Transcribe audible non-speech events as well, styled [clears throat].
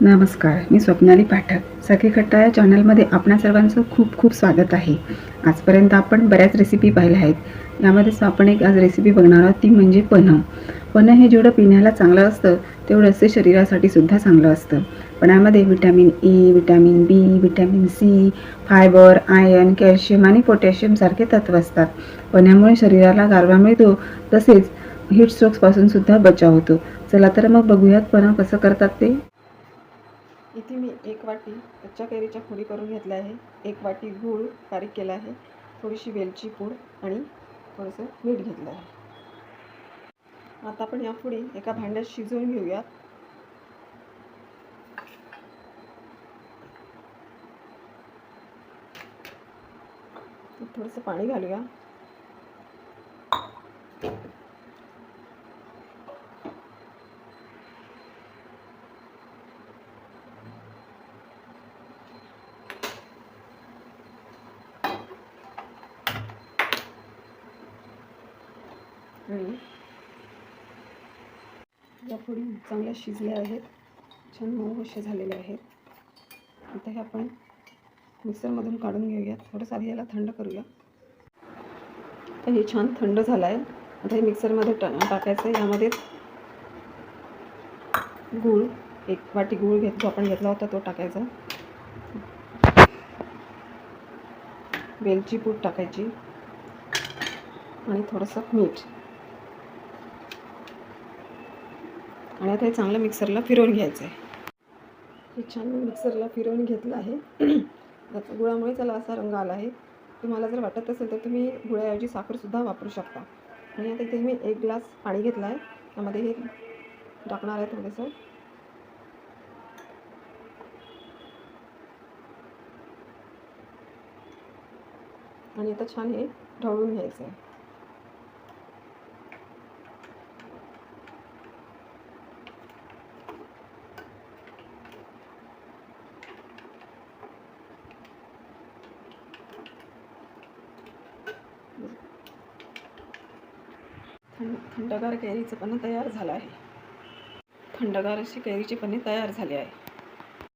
नमस्कार मी स्वप्नाली पाठक. सखी खट्टा या चॅनलमध्ये आपणा सर्वांचं खूप खूप स्वागत आहे. आजपर्यंत आपण बऱ्याच रेसिपी पाहिल्या आहेत. यामध्येच आपण एक आज रेसिपी बघणार आहोत ती म्हणजे पन्ह पन्ह हे जेवढं पिण्याला चांगलं असतं तेवढंच ते शरीरासाठी सुद्धा चांगलं असतं. पण्यामध्ये vitamin E vitamin B vitamin C fibre iron calcium आणि पोटॅशियम सारखे तत्व असतात. पण्यामुळे शरीराला गारवा मिळतो तसेच हीट स्ट्रोक्सपासून सुद्धा बचाव होतो. चला तर मग बघूयात पन्ह कसं करतात ते. इथे मी एक वाटी कच्च्या कैरीच्या फोडी करून घेतल्या आहे. एक वाटी गूळ बारीक केला आहे. थोडीशी वेलची पूड आणि थोडंसं मीठ घेतलं आहे. आता आपण या फोडी एका भांड्यात शिजवून घेऊयात. थोडंसं पाणी घालूया. या फोडी चांगल्या शिजल्या आहेत. छान मऊ अशा झालेल्या आहेत. आता हे आपण मिक्सरमधून काढून घेऊयात. थोडंसं आधी याला थंड करूया. तर हे छान थंड झालं आहे आता हे मिक्सरमध्ये टा टाकायचं आहे. यामध्ये गूळ एक वाटी गूळ घेत जो आपण घेतला होता तो टाकायचा. वेलची पूड टाकायची. आणि थोडंसं मीठ. आणि आता हे चांगलं मिक्सरला फिरवून घ्यायचं आहे. हे छान मिक्सरला फिरवून घेतलं आहे. [clears throat] त्याचा गुळामुळे त्याला असा रंग आला आहे. तुम्हाला जर वाटत असेल तर तुम्ही गुळाऐवजी साखरसुद्धा वापरू शकता. आणि आता इथे मी एक ग्लास पाणी घेतलं आहे. त्यामध्ये हे टाकणार आहे थोडंसं. आणि आता छान हे ढवळून घ्यायचं आहे. थंड थंडगार कैरीचं पण तयार झालं आहे. थंडगार अशी कैरीची पण तयार झाली आहे.